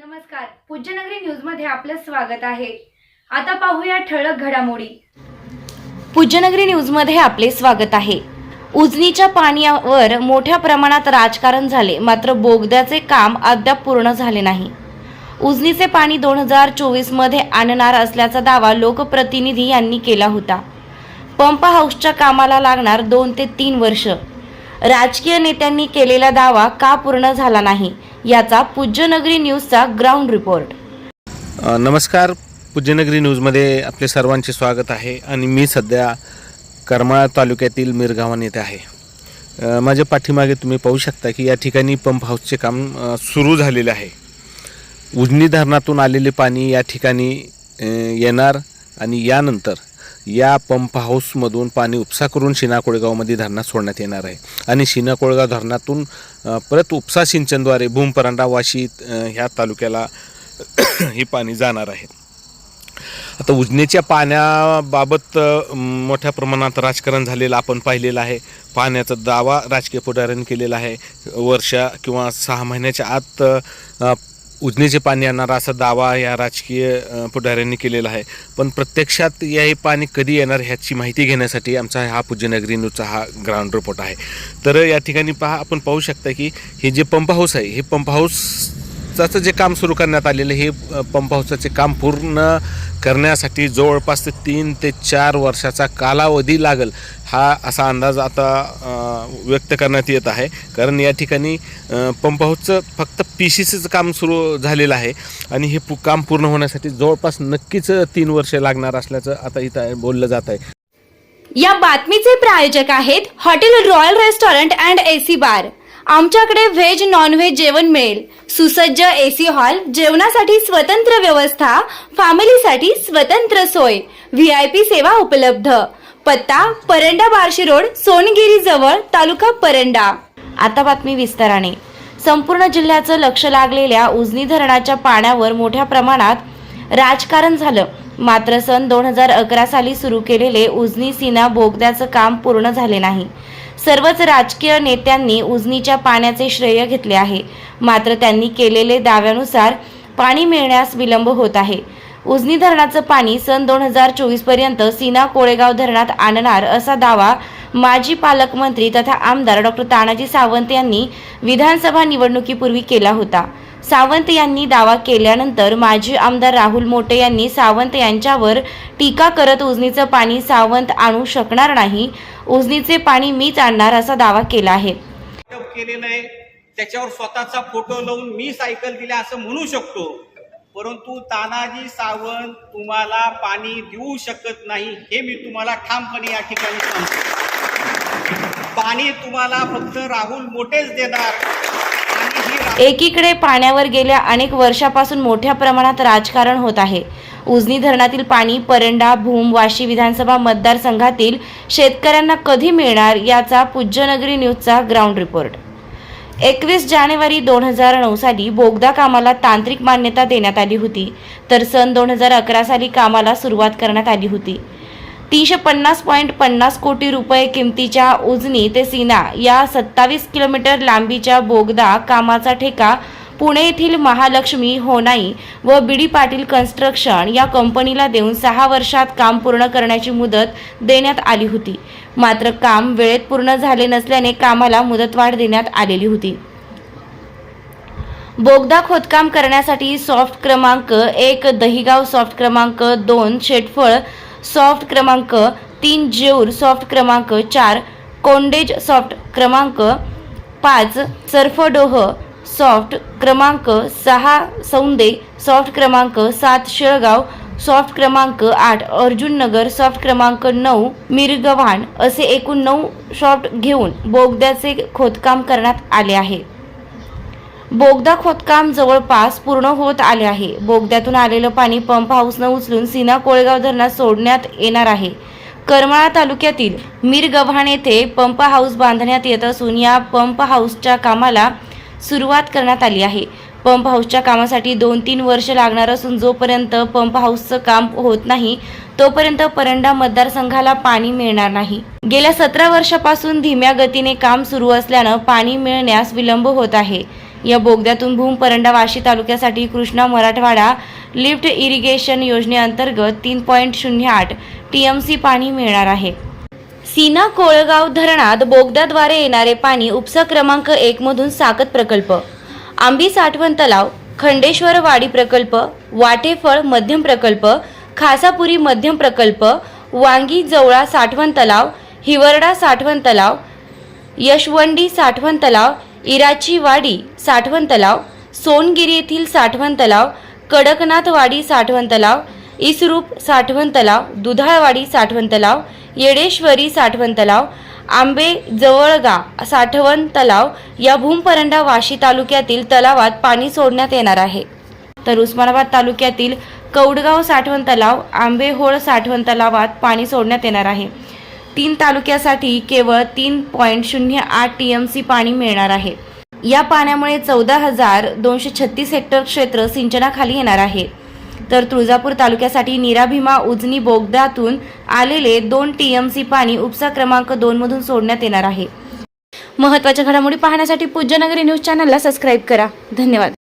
नमस्कार. पूज्यनगरी न्यूजमध्ये आपलं स्वागत आहे. आता पाहूया ठळक घडामोडी. पूज्यनगरी न्यूजमध्ये आपले स्वागत आहे. उजनीच्या पाण्यावर मोठ्या प्रमाणात राजकारण झाले मात्र बोगद्याचे काम अद्याप पूर्ण झाले नाही. उजनीचे पाणी दोन हजार चोवीसमध्ये आणणार असल्याचा दावा लोकप्रतिनिधी यांनी केला होता. पंप हाऊसच्या कामाला लागणार दोन ते तीन वर्ष. राजकीय नेत्यांनी केलेला दावा का पूर्ण झाला नाही याचा पूज्यनगरी न्यूजचा ग्राउंड रिपोर्ट. नमस्कार. पूज्यनगरी न्यूजमध्ये आपले सर्वांचे स्वागत आहे आणि मी सध्या करमाळा तालुक्यातील मिरगावन येथे आहे. माझ्या पाठीमागे तुम्ही पाहू शकता की या ठिकाणी पंप हाऊसचे काम सुरू झालेले आहे. उजनी धरणातून आलेले पाणी या ठिकाणी येणार आणि यानंतर या पंप हाऊसमधून पाणी उपसा करून शिना कोळगावमध्ये धरणात सोडण्यात येणार आहे. आणि शिना कोळगाव धरणातून परत उपसा सिंचनद्वारे भूमपरांडा वाशी ह्या तालुक्याला हे पाणी जाणार आहे. आता उजनेच्या पाण्याबाबत मोठ्या प्रमाणात राजकारण झालेलं आपण पाहिलेलं आहे. पाण्याचा दावा राजकीय पुढाऱ्यांनी केलेला आहे. वर्षा किंवा सहा महिन्याच्या आत उजनीचे पाणी येणार असा दावा या राजकीय पुढाऱ्यांनी केलेला आहे. पण प्रत्यक्षात या हे पाणी कधी येणार ह्याची माहिती घेण्यासाठी आमचा हा पूज्यनगरी न्यूजचा हा ग्राउंड रिपोर्ट आहे. तर या ठिकाणी पहा आपण पाहू शकता की हे जे पंप हाऊस आहे हे पंप हाऊस हाऊसचं जे काम सुरू करण्यात आलेलं हे पंप हाऊसाचे काम पूर्ण करण्यासाठी जवळपास ते तीन ते चार वर्षाचा कालावधी लागेल हा असा अंदाज आता व्यक्त करण्यात येत आहे. कारण या ठिकाणी पंप हाऊसचं फक्त पी सी सीचं काम सुरू झालेलं आहे आणि हे पु काम पूर्ण होण्यासाठी जवळपास नक्कीच तीन वर्ष लागणार असल्याचं आता इथं बोललं जात आहे. या बातमीचे प्रायोजक आहेत hotel royal restaurant and AC bar. आमच्याकडे व्हेज नॉनव्हेज जेवण मिळेल. सुसज्ज एसी हॉल जेवणासाठी स्वतंत्र व्यवस्था फॅमिलीसाठी स्वतंत्र सोय व्ही आय पी सेवा उपलब्ध. पत्ता परंडा बार्शी रोड सोनगिरी जवळ तालुका परंडा. आता बातमी विस्ताराने. संपूर्ण जिल्ह्याचं लक्ष लागलेल्या उजनी धरणाच्या पाण्यावर मोठ्या प्रमाणात राजकारण झालं. मात्र सन दोन हजार अकरा साली सुरू केलेले उजनी सीना बोगद्याचं काम पूर्ण झाले नाही. सर्वच राजकीय नेत्यांनी उजनीच्या पाण्याचे श्रेय घेतले आहे. मात्र त्यांनी केलेले दाव्यानुसार पाणी मिळण्यास विलंब होत आहे. उजनी धरणाचं पाणी सन दोन हजार चोवीसपर्यंत सीना कोळेगाव धरणात आणणार असा दावा माजी पालकमंत्री तथा आमदार डॉक्टर तानाजी सावंत यांनी विधानसभा निवडणुकीपूर्वी केला होता. सावंत यांनी दावा केल्यानंतर माजी आमदार राहुल मोटे यांनी सावंत यांच्यावर टीका करत उजनीचं पाणी सावंत आणू शकणार नाही उजनीचे पाणी मीच आणणार असा दावा केला आहे. केलेलं आहे त्याच्यावर स्वतःचा फोटो लावून मी सायकल दिल्या असं म्हणू शकतो. परंतु तानाजी सावंत तुम्हाला पाणी देऊ शकत नाही हे मी तुम्हाला ठामपणे या ठिकाणी सांगतो. पाणी तुम्हाला फक्त राहुल मोठेच देणार. एकीकडे पाण्यावर गेल्या अनेक वर्षापासून मोठ्या प्रमाणात राजकारण होत आहे. उजनी धरणातील पाणी परंडा भूम वाशी विधानसभा मतदारसंघातील शेतकऱ्यांना कधी मिळणार याचा पूज्यनगरी न्यूजचा ग्राउंड रिपोर्ट. एकवीस जानेवारी दोन हजार नऊ साली बोगदा कामाला तांत्रिक मान्यता देण्यात आली होती. तर सन दोन हजार अकरा साली कामाला सुरुवात करण्यात आली होती. तीनशे पन्नास पॉईंट पन्नास कोटी रुपये किमतीच्या उजनी ते सीना या सत्तावीस किलोमीटर लांबीच्या बोगदा कामाचा ठेका पुणे येथील महालक्ष्मी होनाई व बीडी पाटील कन्स्ट्रक्शन या कंपनीला देऊन सहा वर्षात काम पूर्ण करण्याची मुदत देण्यात आली होती. मात्र काम वेळेत पूर्ण झाले नसल्याने कामाला मुदतवाढ देण्यात आलेली होती. बोगदा खोदकाम करण्यासाठी सॉफ्ट क्रमांक एक दहिगाव सॉफ्ट क्रमांक दोन शेटफळ सॉफ्ट क्रमांक तीन जेऊर सॉफ्ट क्रमांक चार कोंडेज सॉफ्ट क्रमांक पाच सर्फडोह सॉफ्ट क्रमांक सहा सौंदे सॉफ्ट क्रमांक सात शेळगाव सॉफ्ट क्रमांक आठ अर्जुन नगर सॉफ्ट क्रमांक नऊ मिरगव्हाण असे एकूण नऊ सॉफ्ट घेऊन बोगद्याचे खोदकाम करण्यात आले आहे. बोगदा खोदकाम जवळपास पूर्ण होत आले आहे. बोगद्यातून आलेलं पाणी पंप हाऊसनं उचलून सीना कोळेगाव धरणात सोडण्यात येणार आहे. करमाळा तालुक्यातील मिरगव्हाण येथे पंप हाऊस बांधण्यात येत असून या पंप हाऊसच्या कामाला सुरुवात करण्यात आली आहे. पंप हाऊसच्या कामासाठी दोन तीन वर्ष लागणार असून जोपर्यंत पंप हाऊसचं काम होत नाही तोपर्यंत परंडा मतदारसंघाला पाणी मिळणार नाही. गेल्या सतरा वर्षापासून धीम्या गतीने काम सुरू असल्यानं पाणी मिळण्यास विलंब होत आहे. या बोगद्यातून भूम परंडा वाशी तालुक्यासाठी कृष्णा मराठवाडा लिफ्ट इरिगेशन योजनेअंतर्गत तीन पॉईंट शून्य आठ टी एम सी पाणी मिळणार आहे. सीना कोळगाव धरणात बोगद्याद्वारे येणारे पाणी उपसा क्रमांक एक मधून साकत प्रकल्प. आंबी साठवण तलाव खंडेश्वरवाडी प्रकल्प वाटेफळ मध्यम प्रकल्प खासापुरी मध्यम प्रकल्प वांगी जवळा साठवण तलाव हिवरडा साठवण तलाव यशवंडी साठवण तलाव इराची वाडी साठवण तलाव सोनगिरी येथील साठवण तलाव कडकनाथवाडी साठवण तलाव इसरूप साठवण तलाव दुधाळवाडी साठवण तलाव येडेश्वरी साठवण तलाव आंबे जवळगा साठवण तलाव या भूमपरंडा वाशी तालुक्यातील तलावात पाणी सोडण्यात येणार आहे. तर उस्मानाबाद तालुक्यातील कौडगाव साठवण तलाव आंबेहोळ साठवण तलावात पाणी सोडण्यात येणार आहे. तीन तालुक्यासाठी केवळ तीन पॉईंट शून्य आठ टी एम सी पाणी मिळणार आहे. या पाण्यामुळे चौदा हजार दोनशे छत्तीस हेक्टर क्षेत्र सिंचनाखाली येणार आहे. तर तुळजापूर तालुक्यासाठी नीरा भीमा उजनी बोगद्यातून आलेले दोन टी एम सी पाणी उपसा क्रमांक दोनमधून सोडण्यात येणार आहे. महत्त्वाच्या घडामोडी पाहण्यासाठी पूज्यनगरी न्यूज चॅनलला सबस्क्राईब करा. धन्यवाद.